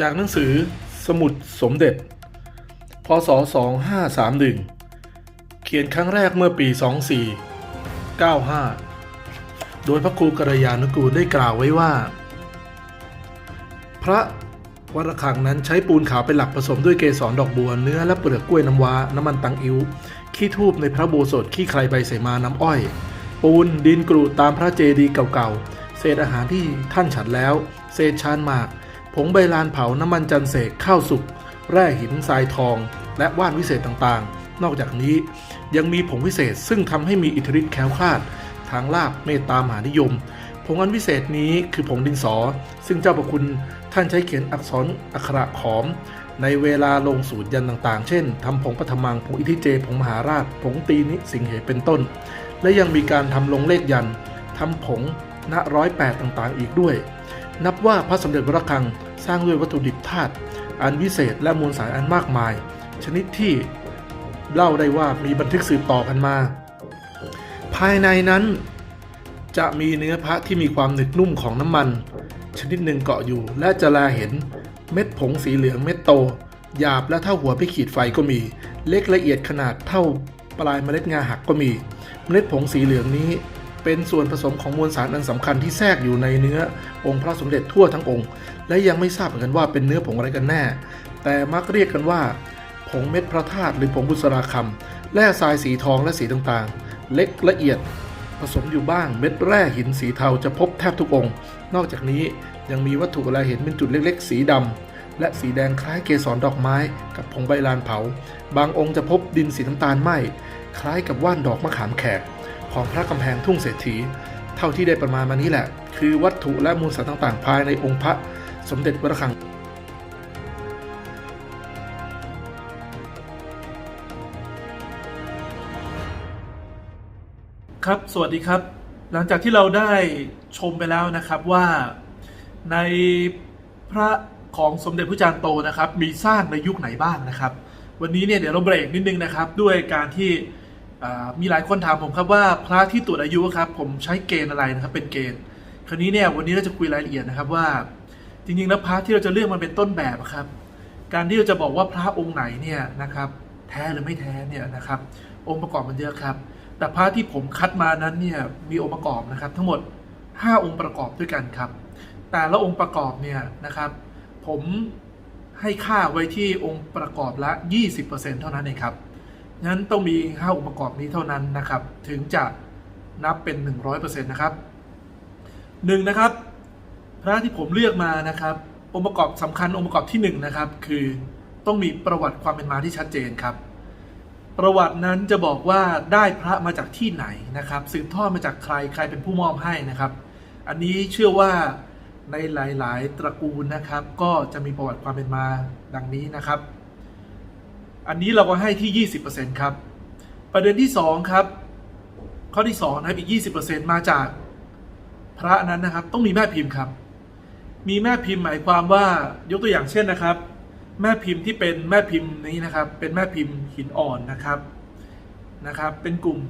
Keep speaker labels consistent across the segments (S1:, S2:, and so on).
S1: จากหนังสือสมุดสมเด็จ พศ 2531 เขียนครั้งแรกเมื่อปี 2495 โดยพระครูกระยานุกูลได้กล่าวไว้ว่า พระวรคังนั้นใช้ปูนขาวเป็นหลักผสมด้วยเกสรดอกบัวเนื้อและเปลือกกล้วยน้ำว้า น้ำมันตังอิ้ว ขี้ทูบในพระโบสถขี้ใครใบเสมาน้ำอ้อย ปูนดินกรุตามพระเจดีย์เก่าๆ เศษอาหารที่ท่านฉันแล้ว เศษชานหมาก ผงใบลานเผาน้ำมันจันเสกข้าวสุก แร่หินทรายทอง และว่านวิเศษต่างๆ นอกจากนี้ยังมีผงวิเศษซึ่งทำให้มีอิทธิฤทธิ์แคล้วคลาด ทางลาบเมตตามหานิยม ผงอันวิเศษนี้คือผงดินสอ ซึ่งเจ้าประคุณท่านใช้เขียนอักษรอักขระขอม ในเวลาลงสูตรยันต่างๆ เช่นทำผงปฐมังผงอิทิเจ ผงมหาราช ผงตีนิสิงเหเป็นต้น และยังมีการทำลงเลขยันทำผงณร้อยแปดต่างๆ อีกด้วย นับว่าพระสมเด็จพระคัง สร้างด้วยวัตถุดิบธาตุอันวิเศษและมวลสารอันมากมาย ชนิดที่เล่าได้ว่ามีบันทึกสืบต่อกันมา ภายในนั้นจะมีเนื้อพระที่มีความหนึบนุ่มของน้ำมัน ชนิดหนึ่งเกาะอยู่และจะแลเห็นเม็ดผงสีเหลืองเม็ดโต หยาบและเท่าหัวไปขีดไฟก็มี เล็กละเอียดขนาดเท่าปลายเมล็ดงาหักก็มี เมล็ดผงสีเหลืองนี้ เป็นส่วนผสมของมวลสารอันสำคัญที่แทรกอยู่ในเนื้อองค์พระสมเด็จทั่วทั้งองค์ และยังไม่ทราบเหมือนกันว่าเป็นเนื้อผงอะไรกันแน่ แต่มักเรียกกันว่า ผงเม็ดพระธาตุหรือผงบุษราคำแร่ทรายสีทองและสีต่างๆ เล็กละเอียดผสมอยู่บ้างเม็ดแร่หินสีเทาจะพบแทบทุกองค์ นอกจากนี้ยังมีวัตถุอะไรเห็นเป็นจุดเล็กๆ สีดำและสีแดงคล้ายเกสรดอกไม้กับผงใบลานเผา บางองค์จะพบดินสีน้ำตาลไหมคล้ายกับว่านดอกมะขามแขก ของพระกำแพงทุ่งเศรษฐี เท่าที่ได้ประมาณมานี้แหละ คือวัตถุและมูลสารต่างๆ ภายในองค์พระสมเด็จวระคังครับ สวัสดีครับ หลังจากที่เราได้ชมไปแล้วนะครับว่าในพระของสมเด็จพระจารย์โตนะครับ มีสร้างในยุคไหนบ้างนะครับ วันนี้เนี่ยเดี๋ยวเราเบรกนิดนึงนะครับ ด้วยการที่ มีหลายคนถามผมครับว่าพระที่ตรวจอายุครับผมใช้เกณฑ์อะไรนะครับเป็นเกณฑ์ คราวนี้เนี่ยวันนี้เราจะคุยรายละเอียดนะครับว่า จริงๆแล้วพระที่เราจะเลือกมันเป็นต้นแบบครับ การที่เราจะบอกว่าพระองค์ไหนเนี่ยนะครับแท้หรือไม่แท้เนี่ยนะครับ องค์ประกอบมันเยอะครับ แต่พระที่ผมคัดมานั้นเนี่ยมีองค์ประกอบนะครับ ทั้งหมด 5 องค์ประกอบด้วยกันครับ แต่ละองค์ประกอบเนี่ยนะครับ ผมให้ค่าไว้ที่องค์ประกอบละ 20%เท่านั้นเองครับ งั้นต้องมี 5 องค์ประกอบนี้เท่านั้นนะครับ ถึงจะนับเป็น 100%นะครับหนึ่งนะครับ พระที่ผมเลือกมานะครับ องค์ประกอบสำคัญองค์ประกอบที่หนึ่งนะครับ คือต้องมีประวัติความเป็นมาที่ชัดเจนครับ ประวัตินั้นจะบอกว่าได้พระมาจากที่ไหนนะครับสืบทอดมาจากใครใครเป็นผู้มอบให้นะครับ อันนี้เชื่อว่าในหลาย ๆ ตระกูลนะครับ ก็จะมีประวัติความเป็นมาดังนี้นะครับ อันนี้เราก็ให้ที่ 20%ครับ ประเด็นที่ 2 ครับ ข้อที่2นะครับอีก 20%มาจากพระนั้นนะครับ ต้องมีแม่พิมพ์ครับ มีแม่พิมพ์หมายความว่ายกตัวอย่างเช่นนะครับ แม่พิมพ์ที่เป็นแม่พิมพ์นี้นะครับ เป็นแม่พิมพ์หินอ่อนนะครับนะครับ เป็นกลุ่ม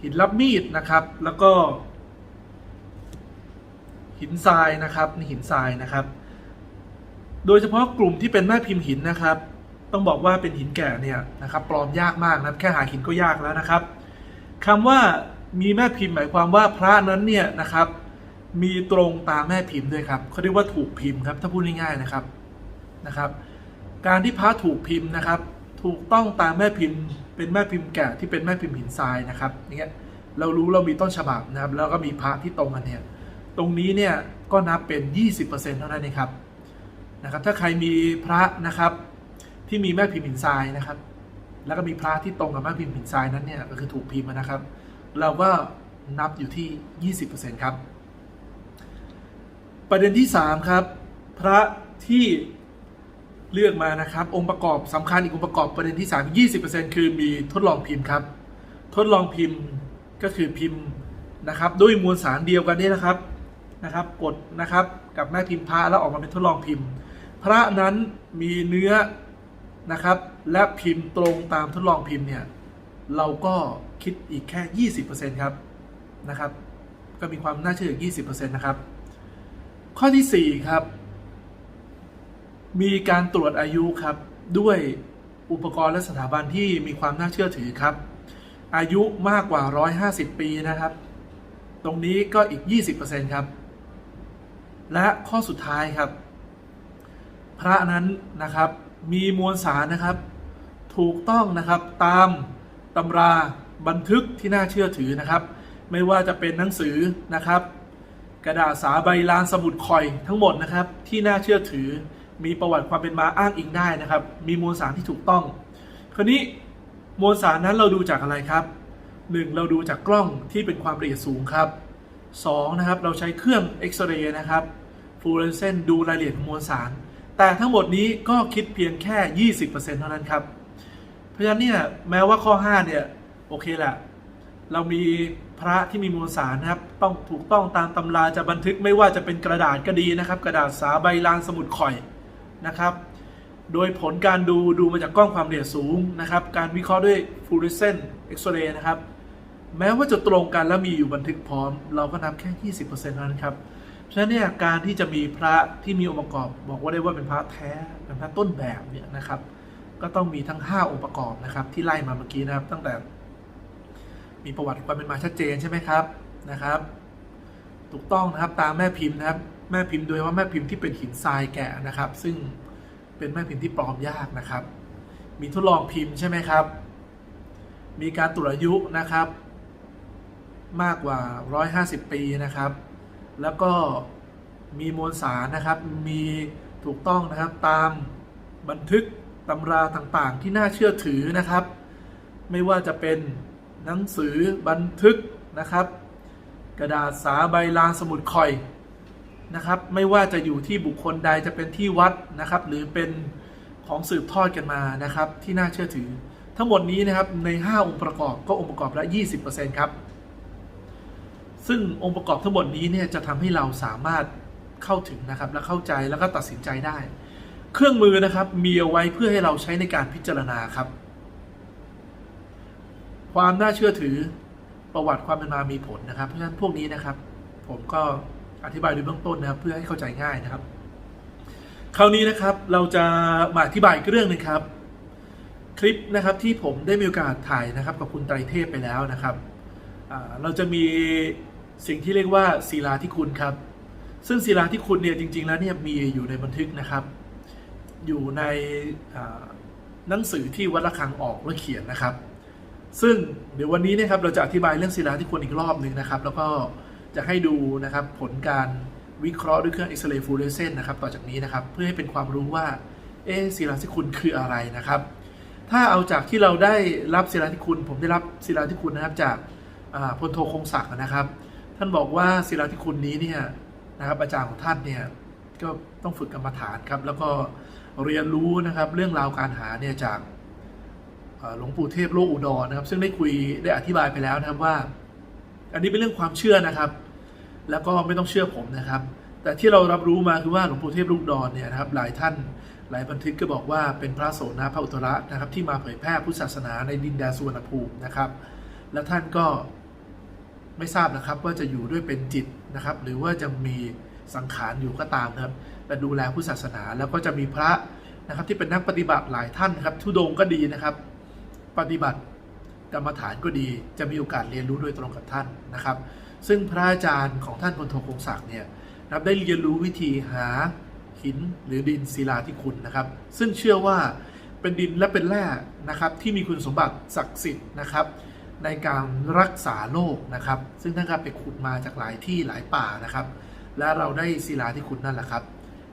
S1: หินรับมีดนะครับ แล้วก็ หินทรายนะครับนี่หินทรายนะครับ โดยเฉพาะกลุ่มที่เป็นแม่พิมพ์หินนะครับ ต้องบอกว่าเป็นหินแก่เนี่ยนะครับปลอมยากมากนะแค่หาหินก็ยากแล้วนะครับคำว่ามีแม่พิมพ์หมายความว่าพระนั้นเนี่ยนะครับ มีตรงตามแม่พิมพ์ด้วยครับเขาเรียกว่าถูกพิมพ์ครับถ้าพูดง่ายๆนะครับนะครับ การที่พระถูกพิมพ์นะครับ ถูกต้องตามแม่พิมพ์ เป็นแม่พิมพ์แกะที่เป็นแม่พิมพ์หินทรายนะครับอย่างเงี้ยเรารู้เรามีต้นฉบับนะครับ แล้วก็มีพระที่ตรงกันเนี่ยตรงนี้เนี่ยก็นับเป็น 20%เท่านั้นเองครับนะครับ ถ้าใครมีพระนะครับ ที่มีแม่พิมพ์หินทรายนะครับ แล้วก็มีพระที่ตรงกับแม่พิมพ์หินทรายนั้นเนี่ยก็คือถูกพิมพ์นะครับ เราก็นับอยู่ที่ 20%ครับ ประเด็นที่ 3 ครับ พระที่เลือกมานะครับ องค์ประกอบสำคัญอีกองค์ประกอบประเด็นที่ 3 20%คือมีทดลองพิมพ์ครับ ทดลองพิมพ์ก็คือพิมพ์นะครับ ด้วยมวลสารเดียวกันนี่นะครับนะครับกดนะครับกับแม่พิมพ์พระแล้วออกมาเป็นทดลองพิมพ์ พระนั้นมีเนื้อ นะครับ และพิมพ์ตรงตามทดลองพิมพ์เนี่ยเราก็คิดอีกแค่ 20%ครับนะครับ ก็มีความน่าเชื่ออีก20%นะครับ ข้อที่ 4 ครับ มีการตรวจอายุครับ ด้วยอุปกรณ์และสถาบันที่มีความน่าเชื่อถือครับ อายุมากกว่า 150 ปีนะครับ ตรงนี้ก็อีก 20%ครับ และข้อสุดท้ายครับ พระนั้นนะครับ มีมวลสารนะครับ ถูกต้องนะครับตามตำราบันทึกที่น่าเชื่อถือนะครับ ไม่ว่าจะเป็นหนังสือนะครับ กระดาษสาใบลานสมุดคอยทั้งหมดนะครับ ที่น่าเชื่อถือ มีประวัติความเป็นมาอ้างอิงได้นะครับ มีมวลสารที่ถูกต้อง คราวนี้มวลสารนั้นเราดูจากอะไรครับ 1. เราดูจากกล้องที่เป็นความละเอียดสูงครับ 2. นะครับเราใช้เครื่องเอ็กซเรย์นะครับฟลูออเรสเซนต์ดูรายละเอียดของมวลสาร แต่ทั้งหมดนี้ก็คิดเพียงแค่ 20%เท่านั้นครับ เพราะฉะนั้นเนี่ยแม้ว่าข้อ 5 เนี่ย โอเคแหละ เรามีพระที่มีมวลสารนะครับ ต้องถูกต้องตามตำราจะบันทึกไม่ว่าจะเป็นกระดาษก็ดีนะครับ กระดาษสาใบลานสมุดข่อยนะครับ โดยผลการดูดูมาจากกล้องความละเอียดสูงนะครับ การวิเคราะห์ด้วยฟลูออเรสเซนต์เอ็กซเรย์นะครับ แม้ว่าจะตรงกันแล้วมีอยู่บันทึกพร้อม เราก็นับแค่ 20%เท่านั้นครับเฉะนั้นเนี่ยการที่จะมีพระที่มีองค์ประกอบ บอกว่าได้ว่าเป็นพระแท้เป็นพระต้นแบบเนี่ยนะครับ ก็ต้องมีทั้ง 5 องค์ประกอบนะครับ ที่ไล่มาเมื่อกี้นะครับ ตั้งแต่มีประวัติความเป็นมาชัดเจนใช่ไหมครับนะครับ ถูกต้องนะครับตามแม่พิมพ์นะครับ แม่พิมพ์โดยว่าแม่พิมพ์ที่เป็นหินทรายแกะนะครับ ซึ่งเป็นแม่พิมพ์ที่ปลอมยากนะครับ มีทดลองพิมพ์ใช่ไหมครับ มีการตรวจอายุนะครับ มากกว่า 150 ปีนะครับ แล้วก็มีมวลสารนะครับ มีถูกต้องนะครับตามบันทึกตำราต่างๆ ที่น่าเชื่อถือนะครับ ไม่ว่าจะเป็นหนังสือบันทึกนะครับ กระดาษสาใบลานสมุดคอยนะครับ ไม่ว่าจะอยู่ที่บุคคลใดจะเป็นที่วัดนะครับ หรือเป็นของสืบทอดกันมานะครับ ที่น่าเชื่อถือ ทั้งหมดนี้นะครับใน 5 องค์ประกอบก็องค์ประกอบละ 20%ครับ ซึ่งองค์ประกอบทั้งหมดนี้เนี่ยจะทำให้เราสามารถเข้าถึงนะครับ และเข้าใจแล้วก็ตัดสินใจได้ เครื่องมือนะครับมีเอาไว้เพื่อให้เราใช้ในการพิจารณาครับ ความน่าเชื่อถือประวัติความเป็นมามีผลนะครับ เพราะฉะนั้นพวกนี้นะครับ ผมก็อธิบายโดยเบื้องต้นนะครับ เพื่อให้เข้าใจง่ายนะครับ คราวนี้นะครับเราจะมาอธิบายเรื่องนึงครับ คลิปนะครับที่ผมได้มีโอกาสถ่ายนะครับ กับคุณไตรเทพไปแล้วนะครับเราจะมี สิ่งที่เรียกว่าศิลาที่คุณครับ ซึ่งศิลาที่คุณเนี่ยจริง ๆ แล้วเนี่ยมีอยู่ในบันทึกนะครับ อยู่ในหนังสือที่วัดระฆังออกและเขียนนะครับ ซึ่งเดี๋ยววันนี้เนะครับเราจะอธิบายเรื่องศิลาที่ควรอีกรอบหนึ่งนะครับ แล้วก็จะให้ดูนะครับผลการวิเคราะห์ด้วยเครื่องเอ็กซเรย์ฟูเรสเซนต์นะครับต่อจากนี้นะครับเพื่อให้เป็นความรู้ว่าเอศิลาที่คุณคืออะไรนะครับ ถ้าเอาจากที่เราได้รับศิลาที่คุณ ผมได้รับศิลาที่คุณนะครับจากพลโทคงศักดิ์นะครับ ท่านบอกว่าศิลาที่คุณนี้เนี่ยนะครับอาจารย์ของท่านเนี่ยก็ต้องฝึกกรรมฐานครับ แล้วก็เรียนรู้นะครับเรื่องราวการหาเนี่ยจากหลวงปู่เทพโลกอุดรนะครับ ซึ่งได้คุยได้อธิบายไปแล้วนะครับว่า อันนี้เป็นเรื่องความเชื่อนะครับ แล้วก็ไม่ต้องเชื่อผมนะครับ แต่ที่เรารับรู้มาคือว่าหลวงปู่เทพลูกอุดรเนี่ยนะครับหลายท่านหลายบันทึกก็บอกว่าเป็นพระโสนาพระอุตระนะครับ ที่มาเผยแพร่พุทธศาสนาในดินแดนสุวรรณภูมินะครับ และท่านก็ ไม่ทราบนะครับว่าจะอยู่ด้วยเป็นจิตนะครับ หรือว่าจะมีสังขารอยู่ก็ตามนะครับแต่ดูแลพุทธศาสนาแล้วก็จะมีพระนะครับที่เป็นนักปฏิบัติหลายท่านนะครับ ทุดงก็ดีนะครับ ปฏิบัติกรรมฐานก็ดีจะมีโอกาสเรียนรู้โดยตรงกับท่านนะครับ ซึ่งพระอาจารย์ของท่านพลโทคงศักดิ์เนี่ยนะครับได้เรียนรู้วิธีหาหินหรือดินศิลาที่คุณนะครับ ซึ่งเชื่อว่าเป็นดินและเป็นแร่นะครับที่มีคุณสมบัติศักดิ์สิทธิ์นะครับ ในการรักษาโรคนะครับ ซึ่งท่านก็ไปขุดมาจากหลายที่หลายป่านะครับ และเราได้ศิลาที่คุณนั่นแหละครับ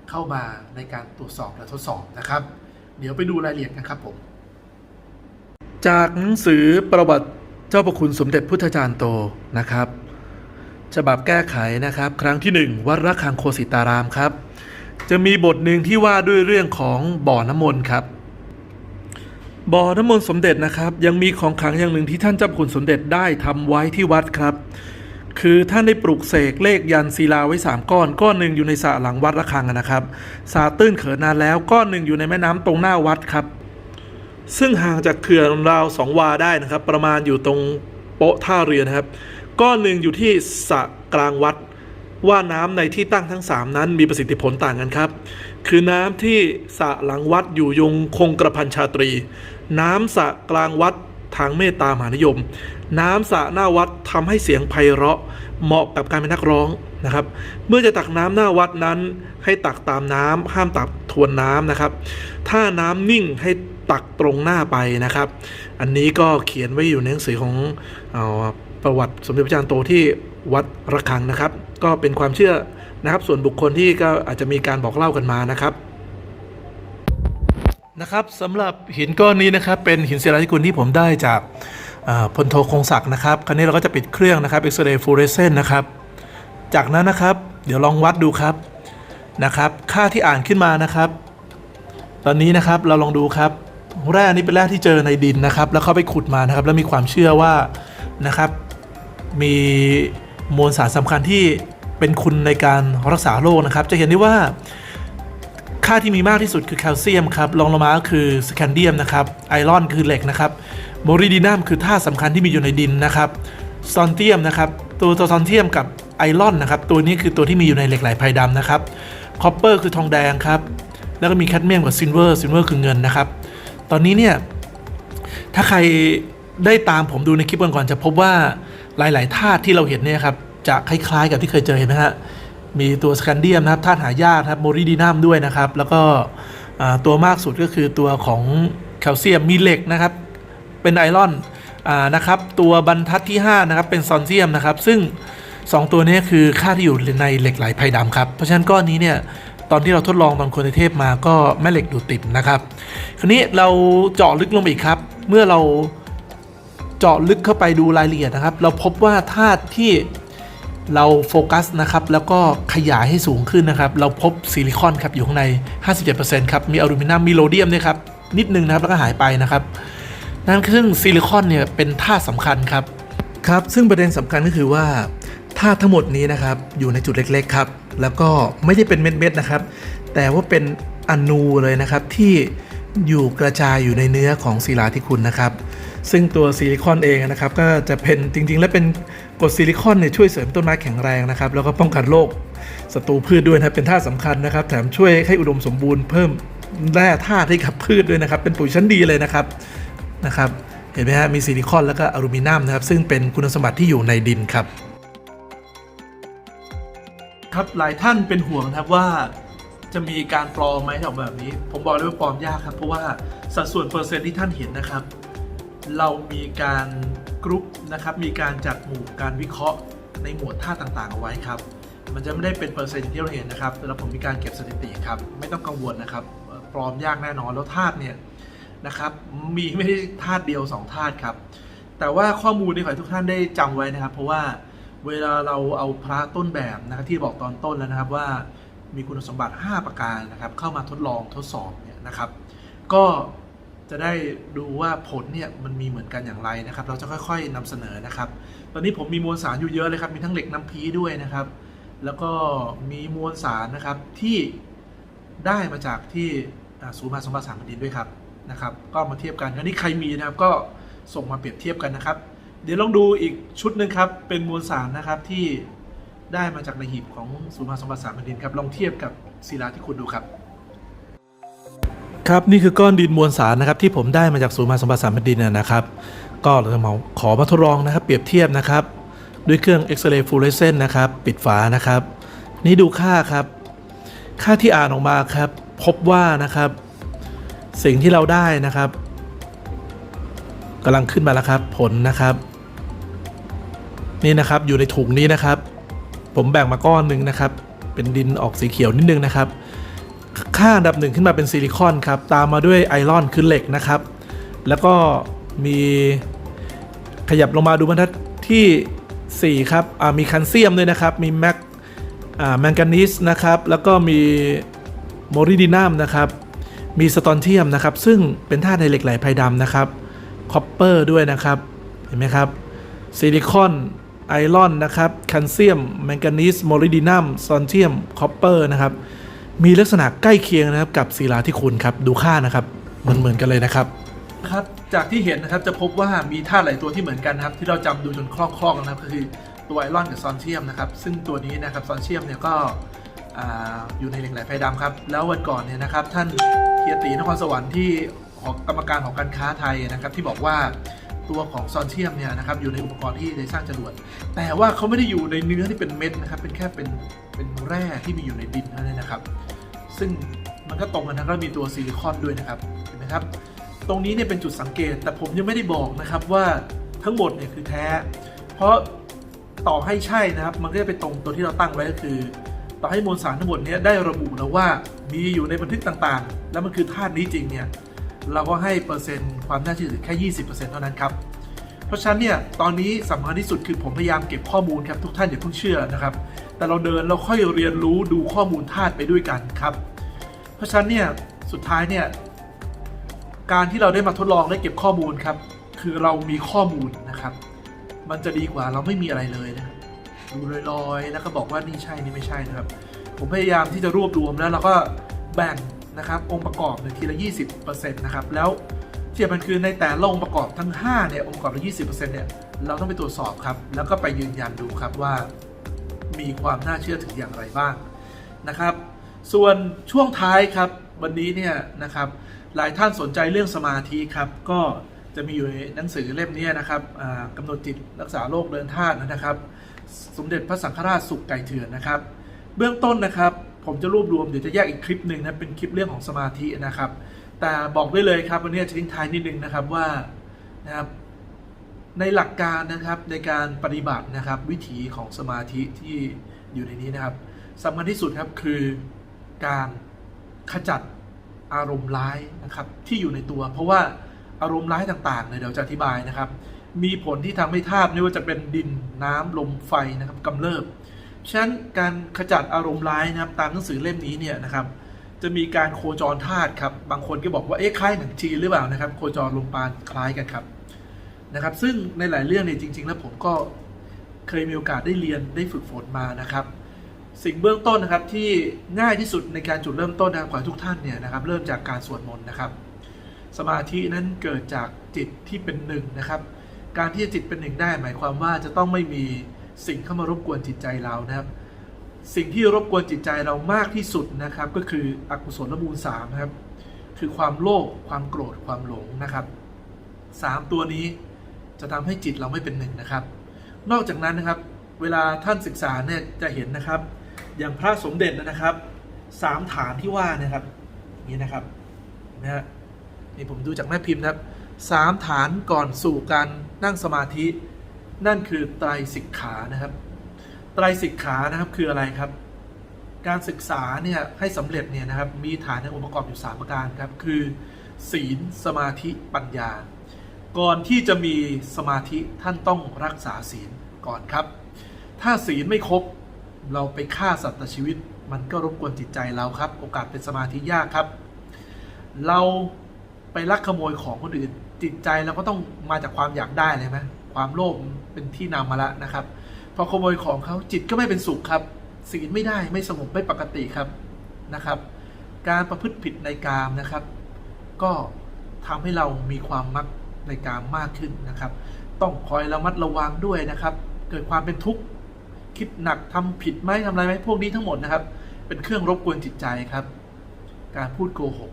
S1: เข้ามาในการตรวจสอบและทดสอบนะครับ เดี๋ยวไปดูรายละเอียดกันครับผมจากหนังสือประวัติเจ้าประคุณสมเด็จพุทธจารย์โตนะครับ ฉบับแก้ไขนะครับ ครั้งที่หนึ่งวัดระฆังโคสิตารามครับ จะมีบทหนึ่งที่ว่าด้วยเรื่องของบ่อน้ำมนต์ครับ บ่อน้ำมนต์สมเด็จนะครับ ยังมีของขลังอย่างหนึ่งที่ท่านเจ้าคุณสมเด็จได้ทำไว้ที่วัดครับ คือท่านได้ปลุกเสกเลขยันศิลาไว้ 3 ก้อน ก้อนหนึ่งอยู่ในสระหลังวัดระฆังนะครับสระตื้นเขินนานแล้วก้อนหนึ่งอยู่ในแม่น้ำตรงหน้าวัดครับ ซึ่งห่างจากเขื่อนราวสองวาได้นะครับ ประมาณอยู่ตรงโป๊ะท่าเรือนะครับ ก้อนหนึ่งอยู่ที่สระกลางวัดว่าน้ำในที่ตั้งทั้ง 3 นั้นมีประสิทธิผลต่างกันครับ คือน้ำที่สระหลังวัดอยู่ยงคงกระพันชาตรี น้ำสระกลางวัดทางเมตตามหานิยม น้ำสระหน้าวัดทำให้เสียงไพเราะ เหมาะกับการเป็นนักร้องนะครับ เมื่อจะตักน้ำหน้าวัดนั้นให้ตักตามน้ำห้ามตักทวนน้ำนะครับ ถ้าน้ำนิ่งให้ตักตรงหน้าไปนะครับ อันนี้ก็เขียนไว้อยู่ในหนังสือของออประวัติสมเด็จพระจารย์โตที่วัดระฆังนะครับ ก็เป็นความเชื่อนะครับ ส่วนบุคคลที่ก็อาจจะมีการบอกเล่ากันมานะครับ นะครับสำหรับหินก้อนนี้นะครับเป็นหินศิลาธิคุณที่ผมได้จากพลโทคงศักดิ์นะครับคราวนี้เราก็จะปิดเครื่องนะครับเอ็กซเรย์ฟลูออเรสเซนนะครับจากนั้นนะครับเดี๋ยวลองวัดดูครับนะครับค่าที่อ่านขึ้นมานะครับ ตอนนี้นะครับเราลองดูครับแร่นี้เป็นแร่ที่เจอในดินนะครับ แล้วเขาไปขุดมานะครับ แล้วมีความเชื่อว่านะครับมีมวลสารสำคัญที่เป็นคุณในการรักษาโรคนะครับ จะเห็นได้ว่า ค่าที่มีมากที่สุดคือแคลเซียมครับรองลงมาก็คือสแคนเดียมนะครับไอรอนคือเหล็กนะครับโมริดีนัมคือธาตุสำคัญที่มีอยู่ในดินนะครับซอนเทียมนะครับตัวตัวซอนเทียมกับไอรอนนะครับตัวนี้คือตัวที่มีอยู่ในเหล็กไหลไพรดำนะครับคอปเปอร์คือทองแดงครับแล้วก็มีแคดเมียมกับซิลเวอร์ซิลเวอร์คือเงินนะครับตอนนี้เนี่ยถ้าใครได้ตามผมดูในคลิปก่อนๆจะพบว่าหลาย ๆ ธาตุที่เราเห็นเนี่ยครับจะคล้าย ๆ กับที่เคยเจอเห็นไหมฮะ มีตัวสแคนเดียมนะครับธาตุหายากครับโมริดีนัมด้วยนะครับ แล้วก็ตัวมากสุดก็คือตัวของแคลเซียมมีเหล็กนะครับ เป็นไอรอนนะครับตัวบรรทัดที่ 5 นะครับ เป็นซอนเซียมนะครับ ซึ่ง 2 ตัวนี้คือค่าที่อยู่ในเหล็กไหลไพดำครับ เพราะฉะนั้นก้อนนี้เนี่ยตอนที่เราทดลองตอนคนในเทพมาก็แม่เหล็กดูดติดนะครับ คราวนี้เราเจาะลึกลงไปอีกครับ เมื่อเราเจาะลึกเข้าไปดูรายละเอียดนะครับ เราพบว่าธาตุที่ เราโฟกัสนะครับแล้วก็ขยายให้สูงขึ้นนะครับ เราพบซิลิคอนครับอยู่ข้างใน 57%ครับมีอลูมิเนียมมีโรเดียมด้วยครับนิดนึงนะครับแล้วก็หายไปนะครับ นั่นซึ่งซิลิคอนเนี่ยเป็นธาตุสำคัญครับครับ ซึ่งประเด็นสำคัญก็คือว่าธาตุทั้งหมดนี้นะครับอยู่ในจุดเล็กๆครับแล้วก็ไม่ได้เป็นเม็ดๆนะครับ แต่ว่าเป็นอนูเลยนะครับที่อยู่กระจายอยู่ในเนื้อของศิลาที่คุณนะครับ ซึ่งตัวซิลิคอนเองนะครับ ก็จะเป็นจริงๆ แล้วเป็น กรดซิลิคอนเนี่ยช่วยเสริมต้นไม้แข็งแรงนะครับแล้วก็ป้องกันโรคศัตรูพืชด้วยนะครับเป็นธาตุสำคัญนะครับ แถมช่วยให้อุดมสมบูรณ์เพิ่มแร่ธาตุให้กับพืชด้วยนะครับ เป็นปุ๋ยชั้นดีเลยนะครับนะครับ เห็นไหมฮะมีซิลิคอนแล้วก็อลูมิเนียมนะครับ ซึ่งเป็นคุณสมบัติที่อยู่ในดินครับ ครับหลายท่านเป็นห่วงนะครับว่าจะมีการปลอมไหมออกแบบนี้ ผมบอกเลยว่าปลอมยากครับ เพราะว่าสัดส่วนเปอร์เซ็นต์ที่ท่านเห็นนะครับ เรามีการกรุ๊ปนะครับ มีการจัดหมู่การวิเคราะห์ในหมวดท่าตุต่างๆ เอาไว้ครับ มันจะไม่ได้เป็นเปอร์เซ็นต์ที่เราเห็นนะครับแล้วผมมีการเก็บสถิติครับ ไม่ต้องกังวลนะครับเอ่อปลอมยากแน่นอน แล้วธาตุเนี่ยนะครับ มีไม่ได้ธาตุเดียวสองธาตุครับ แต่ว่าข้อมูลที่ขอให้ทุกท่านได้จำไว้นะครับ เพราะว่าเวลาเราเอาพระต้นแบบนะครับที่บอกตอนต้นแล้วนะครับว่ามีคุณสมบัติ 5 ประการนะครับ เข้ามาทดลองทดสอบเนี่ยนะครับ ก็ จะได้ดูว่าผลเนี่ยมันมีเหมือนกันอย่างไรนะครับ เราจะค่อยๆนำเสนอนะครับ ตอนนี้ผมมีมวลสารอยู่เยอะเลยครับ มีทั้งเหล็กน้ำพีด้วยนะครับ แล้วก็มีมวลสารนะครับที่ได้มาจากที่ศูนย์มหาสมบัติสามแผ่นดินด้วยครับนะครับ ก็มาเทียบกันคราวนี้ใครมีนะครับก็ส่งมาเปรียบเทียบกันนะครับ เดี๋ยวลองดูอีกชุดหนึ่งครับเป็นมวลสารนะครับที่ได้มาจากในหีบของศูนย์มหาสมบัติสามแผ่นดินครับลองเทียบกับศิลาที่คุณดูครับ ครับนี่คือก้อนดินมวลสารนะครับที่ผมได้มาจากศูนย์มาสมบัติสามแผ่นดินนะครับ ก็เราจะมาขอมาทดลองนะครับ เปรียบเทียบนะครับ ด้วยเครื่องเอ็กซเรย์ฟูเรสเซนต์นะครับปิดฝานะครับ นี่ดูค่าครับ ค่าที่อ่านออกมาครับ พบว่านะครับ สิ่งที่เราได้นะครับกำลังขึ้นมาแล้วครับ ผลนะครับ นี่นะครับอยู่ในถุงนี้นะครับ ผมแบ่งมาก้อนหนึ่งนะครับ เป็นดินออกสีเขียวนิดนึงนะครับ ค่าอันดับหนึ่งขึ้นมาเป็นซิลิคอนครับ ตามมาด้วยไอรอนคือเหล็กนะครับ แล้วก็มีขยับลงมาดูบรรทัดที่ 4 ครับมีแคลเซียมด้วยนะครับ มีแมกแมงกานีสนะครับ แล้วก็มีโมริดีนัมนะครับ มีสตอนเทียมนะครับ ซึ่งเป็นธาตุในเหล็กไหลไพรดำนะครับ คอปเปอร์ด้วยนะครับ เห็นไหมครับ ซิลิคอนไอรอนนะครับ แคลเซียม แมงกานีสโมริดีนัมสตอนเทียม คอปเปอร์นะครับ มีลักษณะใกล้เคียงนะครับกับศิลาที่คุณครับดูค่านะครับเหมือนเหมือนๆกันเลยนะครับครับจากที่เห็นนะครับจะพบว่ามีธาตุหลายตัวที่เหมือนกันนะครับที่เราจำดูจนคล่องๆนะครับก็คือตัวไอรอนกับซอนเทียมนะครับซึ่งตัวนี้นะครับซอนเทียมเนี่ยก็ออยู่ในเหล็กไหลไฟดำครับแล้ววันก่อนเนี่ยนะครับท่านเฮียตีนครสวรรค์ที่หอกรรมการของการค้าไทยนะครับที่บอกว่า ตัวของซอนเทียมเนี่ยนะครับอยู่ในอุปกรณ์ที่จะสร้างจรวด แต่ว่าเขาไม่ได้อยู่ในเนื้อที่เป็นเม็ดนะครับ เป็นแค่เป็นเป็นแร่ที่มีอยู่ในดินเท่านั้นนะครับ ซึ่งมันก็ตรงกันนะก็มีตัวซิลิคอนด้วยนะครับเห็นไหมครับ ตรงนี้เนี่ยเป็นจุดสังเกต แต่ผมยังไม่ได้บอกนะครับว่าทั้งหมดเนี่ยคือแท้ เพราะต่อให้ใช่นะครับ มันก็จะไปตรงตัวที่เราตั้งไว้ก็คือ ต่อให้มวลสารทั้งหมดเนี้ได้ระบุแล้วว่ามีอยู่ในบันทึกต่างๆ แล้วมันคือธาตุนี้จริงเนี่ย เราก็ให้เปอร์เซ็นต์ความน่าเชื่อถือแค่ 20%เท่านั้นครับ เพราะฉะนั้นเนี่ยตอนนี้สำคัญที่สุดคือผมพยายามเก็บข้อมูลครับทุกท่านอย่าเพิ่งเชื่อนะครับ แต่เราเดินเราค่อยเรียนรู้ดูข้อมูลธาตุไปด้วยกันครับ เพราะฉะนั้นเนี่ยสุดท้ายเนี่ยการที่เราได้มาทดลองได้เก็บข้อมูลครับ คือเรามีข้อมูลนะครับ มันจะดีกว่าเราไม่มีอะไรเลยนะครับดูลอยๆ แล้วก็บอกว่านี่ใช่นี่ไม่ใช่นะครับ ผมพยายามที่จะรวบรวมแล้วเราก็แบ่ง นะครับองค์ประกอบเนี่ยทีละ 20%นะครับแล้วที่สำคัญคือในแต่ละองค์ประกอบทั้ง5เนี่ยองค์ประกอบละ20%เนี่ยเราต้องไปตรวจสอบครับ แล้วก็ไปยืนยันดูครับว่า มีความน่าเชื่อถืออย่างไรบ้างนะครับ ส่วนช่วงท้ายครับวันนี้เนี่ยนะครับหลายท่านสนใจเรื่องสมาธิครับก็จะมีอยู่ในหนังสือเล่มนี้นะครับอ่ากำหนดจิตรักษาโรคเดินธาตุนะครับ สมเด็จพระสังฆราชสุขไก่เถื่อนนะครับ เบื้องต้นนะครับ ผมจะรวบรวมเดี๋ยวจะแยกอีกคลิปหนึ่งนะเป็นคลิปเรื่องของสมาธินะครับ แต่บอกได้เลยครับวันนี้จะทิ้งท้ายนิดนึงนะครับว่านะครับในหลักการนะครับในการปฏิบัตินะครับวิถีของสมาธิที่อยู่ในนี้นะครับสำคัญที่สุดครับคือการขจัดอารมณ์ร้ายนะครับที่อยู่ในตัว เพราะว่าอารมณ์ร้ายต่างๆเนี่ยเดี๋ยวจะอธิบายนะครับ มีผลที่ทำให้ธาตุไม่ว่าจะเป็นดินน้ำลมไฟนะครับกำเริบ ฉะนั้นการขจัดอารมณ์ร้ายนะครับตามหนังสือเล่มนี้เนี่ยนะครับจะมีการโคจรธาตุครับบางคนก็บอกว่าเอ๊ะคล้ายหนังจีนหรือเปล่านะครับ โคจรลมปานคล้ายกันครับนะครับ ซึ่งในหลายเรื่องเนี่ยจริง ๆ แล้วผมก็เคยมีโอกาสได้เรียนได้ฝึกฝนมานะครับ สิ่งเบื้องต้นนะครับที่ง่ายที่สุดในการจุดเริ่มต้นนะครับขอให้ทุกท่านเนี่ยนะครับ เริ่มจากการสวดมนต์นะครับ สมาธินั้นเกิดจากจิตที่เป็นหนึ่งนะครับ การที่จะจิตเป็นหนึ่งได้หมายความว่าจะต้องไม่มี สิ่งเข้ามารบกวนจิตใจเรานะครับ สิ่งที่รบกวนจิตใจเรามากที่สุดนะครับ ก็คืออกุศลมูลสามครับ คือความโลภความโกรธความหลงนะครับสามตัวนี้จะทำให้จิตเราไม่เป็นหนึ่งนะครับ นอกจากนั้นนะครับ เวลาท่านศึกษาเนี่ยจะเห็นนะครับ อย่างพระสมเด็จนะครับสามฐานที่ว่านะครับนี่นะครับนะฮะนี่ผมดูจากแม่พิมพ์นะครับสามฐานก่อนสู่การนั่งสมาธิ นั่นคือไตรสิกขานะครับ ไตรสิกขานะครับคืออะไรครับ การศึกษาเนี่ยให้สำเร็จเนี่ยนะครับมีฐานในองค์ประกอบอยู่สามประการครับคือ ศีลสมาธิปัญญา ก่อนที่จะมีสมาธิท่านต้องรักษาศีลก่อนครับ ถ้าศีลไม่ครบเราไปฆ่าสัตว์ชีวิต มันก็รบกวนจิตใจเราครับ โอกาสเป็นสมาธิยากครับ เราไปลักขโมยของคนอื่นจิตใจเราก็ต้องมาจากความอยากได้เลยไหม ความโลภเป็นที่นำมาแล้วนะครับ พอขโมยของเขาจิตก็ไม่เป็นสุขครับศีลไม่ได้ไม่สงบไม่ปกติครับนะครับ การประพฤติผิดในกามนะครับ ก็ทำให้เรามีความมักในกามมากขึ้นนะครับ ต้องคอยระมัดระวังด้วยนะครับ เกิดความเป็นทุกข์คิดหนักทำผิดไหมทำอะไรไหมพวกนี้ทั้งหมดนะครับ เป็นเครื่องรบกวนจิตใจครับ การพูดโกหก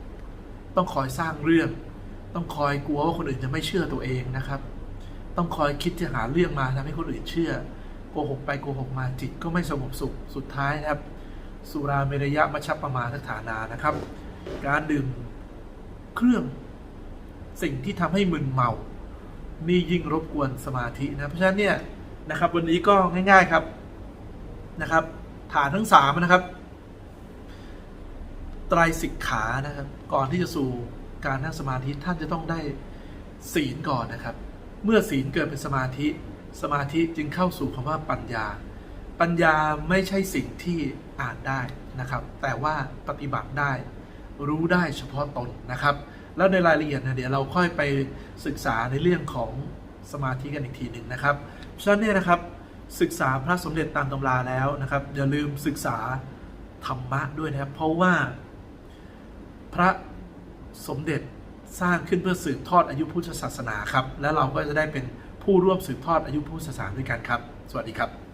S1: ต้องคอยสร้างเรื่อง ต้องคอยกลัวว่าคนอื่นจะไม่เชื่อตัวเองนะครับ ต้องคอยคิดจะหาเรื่องมาทำให้คนอื่นเชื่อโกหกไปโกหกมาจิตก็ไม่สงบสุขสุดท้ายนะครับ สุราเมรยะมัชฌัปปมาทัฏฐานานะครับ การดื่มเครื่องสิ่งที่ทำให้มึนเมา นี่ยิ่งรบกวนสมาธินะเพราะฉะนั้นเนี่ยนะครับ วันนี้ก็ง่าย ๆครับนะครับ ฐานทั้งสามนะครับไตรสิกขานะครับ ก่อนที่จะสู่การนั่งสมาธิท่านจะต้องได้ศีลก่อนนะครับ เมื่อศีลเกิดเป็นสมาธิ สมาธิจึงเข้าสู่คำว่าปัญญา ปัญญาไม่ใช่สิ่งที่อ่านได้นะครับ แต่ว่าปฏิบัติได้ รู้ได้เฉพาะตนนะครับ แล้วในรายละเอียดนะเดี๋ยวเราค่อยไปศึกษาในเรื่องของสมาธิกันอีกทีหนึ่งนะครับเพราะฉะนั้นเนี่ยนะครับศึกษาพระสมเด็จตามตำราแล้วนะครับ อย่าลืมศึกษาธรรมะด้วยนะครับ เพราะว่าพระสมเด็จ สร้างขึ้นเพื่อสืบทอดอายุพุทธศาสนาครับ และเราก็จะได้เป็นผู้ร่วมสืบทอดอายุพุทธศาสนาด้วยกันครับ สวัสดีครับ